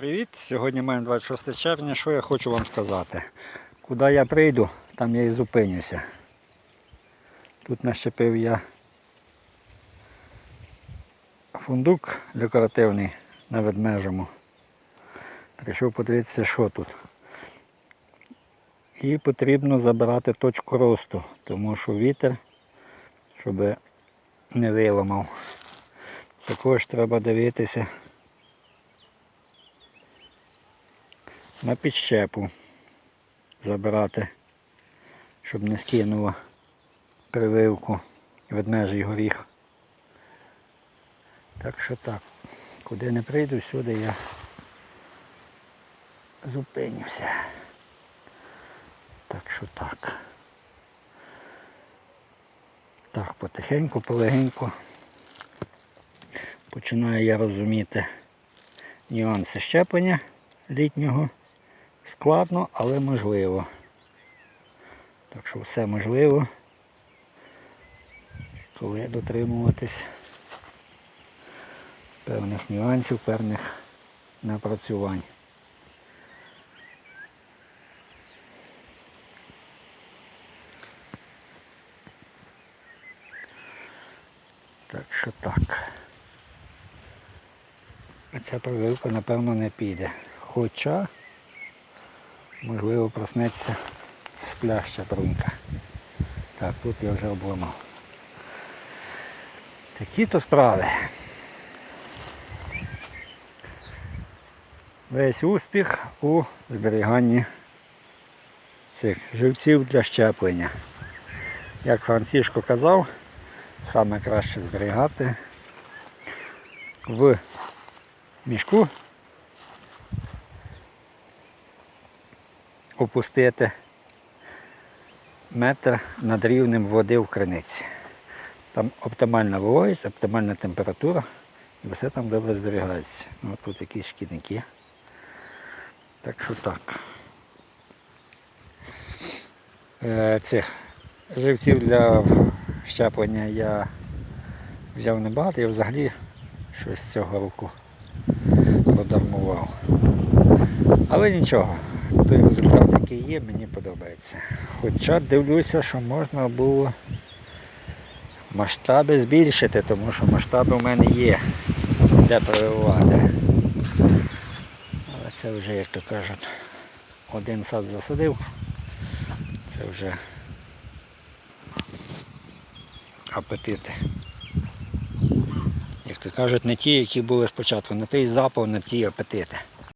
Привіт! Сьогодні маємо 26 червня. Що я хочу вам сказати? Куди я прийду, там я і зупинюся. Тут нащепив я фундук декоративний на ведмежому. Прийшов подивитися, що тут. І потрібно забирати точку росту, тому що вітер, щоб не виламав. Також треба дивитися. На підщепу забирати, щоб не скинуло прививку ведмежий горіх. Так що так, куди не прийду, сюди я зупинюся. Так що так. Так, потихеньку, полегеньку починаю я розуміти нюанси щеплення літнього. Складно, але можливо. Так що все можливо, коли дотримуватись певних нюансів, певних напрацювань. Так що так. А ця прививка напевно не піде. Хоча можливо проснеться спляща брунька. Так, тут я вже обламав. Такі то справи. Весь успіх у зберіганні цих живців для щеплення. Як Францішко казав, саме краще зберігати в мішку опустити метр над рівнем води в криниці. Там оптимальна вологість, оптимальна температура і все там добре зберігається. Ну, тут якісь шкідники. Так що так. Е, Цих живців для щеплення я взяв небагато, я взагалі щось цього року подармував. Але нічого, той результат, який є, мені подобається. Хоча дивлюся, що можна було масштаби збільшити, тому що масштаби у мене є, де прививати. Але це вже, як то кажуть, один сад засадив, це вже апетити. Як то кажуть, не ті, які були спочатку, не той запал, не ті апетити.